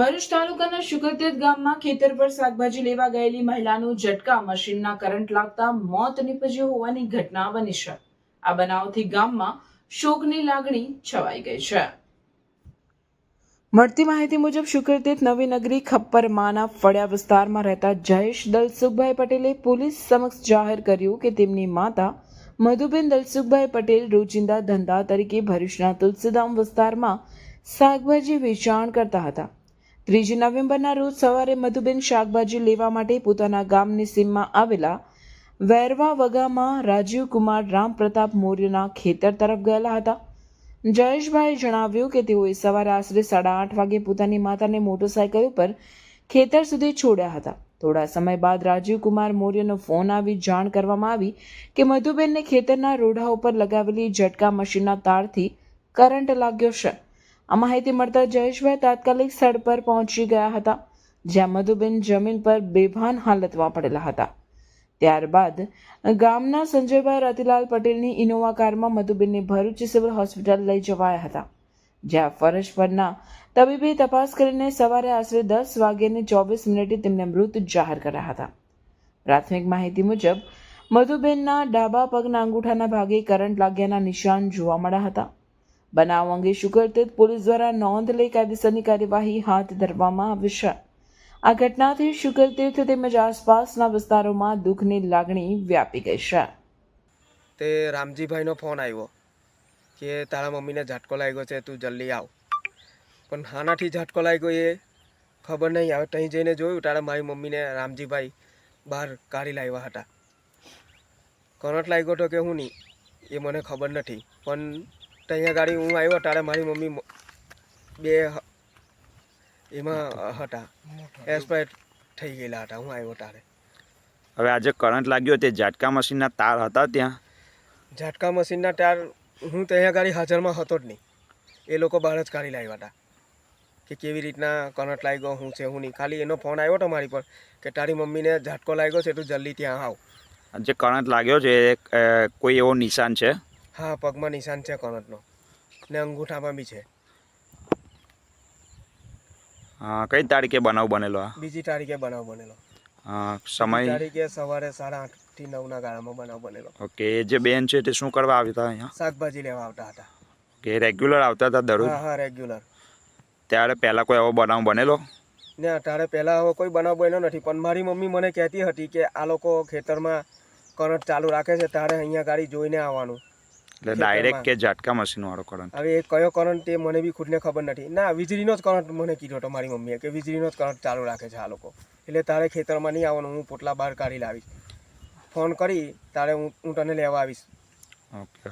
ભરૂચ તાલુકાના શુગરતેજ ગામમાં ખેતર પર શાકભાજી લેવા ગયેલી મહિલાનું ઝટકા મશીનના કરંટ લાગતા મોત નીપજ્યું હોવાની ઘટના બની છે. આ બનાવથી ગામમાં શોકની લાગણી છવાઈ ગઈ છે. મળતી માહિતી મુજબ શુક્રતીર્થ નવી નગરી ખપ્પરમાના ફળિયા વિસ્તારમાં રહેતા જયેશ દલસુખભાઈ પટેલે પોલીસ સમક્ષ જાહેર કર્યું કે તેમની માતા મધુબેન દલસુખભાઈ પટેલ રોજિંદા ધંધા તરીકે ભરૂચના તુલસીધામ વિસ્તારમાં શાકભાજી વેચાણ કરતા હતા. ત્રીજી નવેમ્બરના રોજ સવારે મધુબેન શાકભાજી લેવા માટે પોતાના ગામની સીમમાં આવેલા વેરવા વગામાં રાજીવકુમાર રામપ્રતાપ મૌર્યના ખેતર તરફ ગયેલા હતા. જયેશભાઈએ જણાવ્યું કે તેઓએ સવારે આશરે સાડા આઠ વાગે પોતાની માતાને મોટરસાયકલ ઉપર ખેતર સુધી છોડ્યા હતા. થોડા સમય બાદ રાજીવકુમાર મૌર્યનો ફોન આવી જાણ કરવામાં આવી કે મધુબેનને ખેતરના રોઢા ઉપર લગાવેલી ઝટકા મશીનના તારથી કરંટ લાગ્યો છે. આ માહિતી મળતા જયેશભાઈ તાત્કાલિક સ્થળ પર પહોંચી ગયા હતા, જ્યાં મધુબેન જમીન પર બેભાન હાલતમાં પડેલા હતા. ત્યારબાદ ગામના સંજયભાઈ રતિલાલ પટેલની ઇનોવા કારમાં મધુબેનને ભરૂચ સિવિલ હોસ્પિટલ લઈ જવાયા હતા, જ્યાં ફરજ પરના તબીબે તપાસ કરીને સવારે આશરે દસ વાગ્યાને ચોવીસ મિનિટે તેમને મૃત જાહેર કર્યા હતા. પ્રાથમિક માહિતી મુજબ મધુબેનના ડાબા પગના અંગૂઠાના ભાગે કરંટ લાગ્યાના નિશાન જોવા મળ્યા હતા. બનાવ અંગે શુકરતીર્થ પોલીસ દ્વારા નોંધ લઈ કાયદેસરની કાર્યવાહી હાથ ધરવામાં આવી છે. આ ઘટનાથી શુકરતીર્થ તેમજ આસપાસના વિસ્તારોમાં દુઃખની લાગણી વ્યાપી ગઈ છે. તે રામજીભાઈનો ફોન આવ્યો કે તારા મમ્મીને ઝાટકો લાગ્યો છે, તું જલ્દી આવ. પણ હાનાથી ઝાટકો લાગ્યો એ ખબર નહીં આવે ત્યાં જઈને જોયું, તારા મારી મમ્મીને રામજીભાઈ બહાર કાઢી લાવ્યા હતા. કરંટ લાગ્યો તો કે હું નહીં, એ મને ખબર નથી. પણ ત્યાં ગાડી હું આવ્યો ત્યારે મારી મમ્મી બે એમાં હતા. એક્સપાયર થઈ ગયેલા હતા હું આવ્યો ત્યારે. હવે આજે કરંટ લાગ્યો તે ઝાટકા મશીનના તાર હતા ત્યાં? ઝાટકા મશીનના તાર હું ત્યાં ગાડી હાજરમાં હતો જ નહીં. એ લોકો બહાર જ કાઢી લાવ્યા હતા. કે કેવી રીતના કરંટ લાગ્યો હું છે હું નહીં. ખાલી એનો ફોન આવ્યો હતો મારી પર કે તારી મમ્મીને ઝાટકો લાગ્યો છે તું જલ્દી ત્યાં આવ. જે કરંટ લાગ્યો છે કોઈ એવો નિશાન છે? હા પગમાં નિશાન છે કરંટનો ને અંગૂઠામાં બી છે. હા કઈ તારીખે બનાવ બનેલો આ? બીજી તારીખે બનાવ બનેલો. હા સમય? તારીખે સવારે સાડા આઠથી નવના ગાળામાં બનાવ બનેલો. ઓકે જે બેન છે તે શું કરવા આવ્યા હતા અહીંયા? શાકભાજી લેવા આવતા હતા. કે રેગ્યુલર આવતા હતા દરરોજ? હા હા રેગ્યુલર. ત્યારે પહેલાં કોઈ એવો બનાવ બનેલો? ને અત્યારે પહેલાં હવે કોઈ બનાવ બન્યો નથી પણ મારી મમ્મી મને કહેતી હતી કે આ લોકો ખેતરમાં કરંટ ચાલુ રાખે છે તારે અહીંયા ગાડી જોઈને આવવાનું. એટલે ડાયરેક્ટ કે ઝાટકા મશીનવાળો કરંટ હવે એ કયો કરંટ તે મને બી ખુદને ખબર નથી. ના વીજળીનો જ કરંટ મને કીધો હતો મારી મમ્મીએ કે વીજળીનો જ કરંટ ચાલુ રાખે છે આ લોકો. એટલે તારે ખેતરમાં નહીં આવવાનું હું પોટલા બહાર કાઢી લાવીશ. ફોન કરી તારે હું હું તને લેવા આવીશ. ઓકે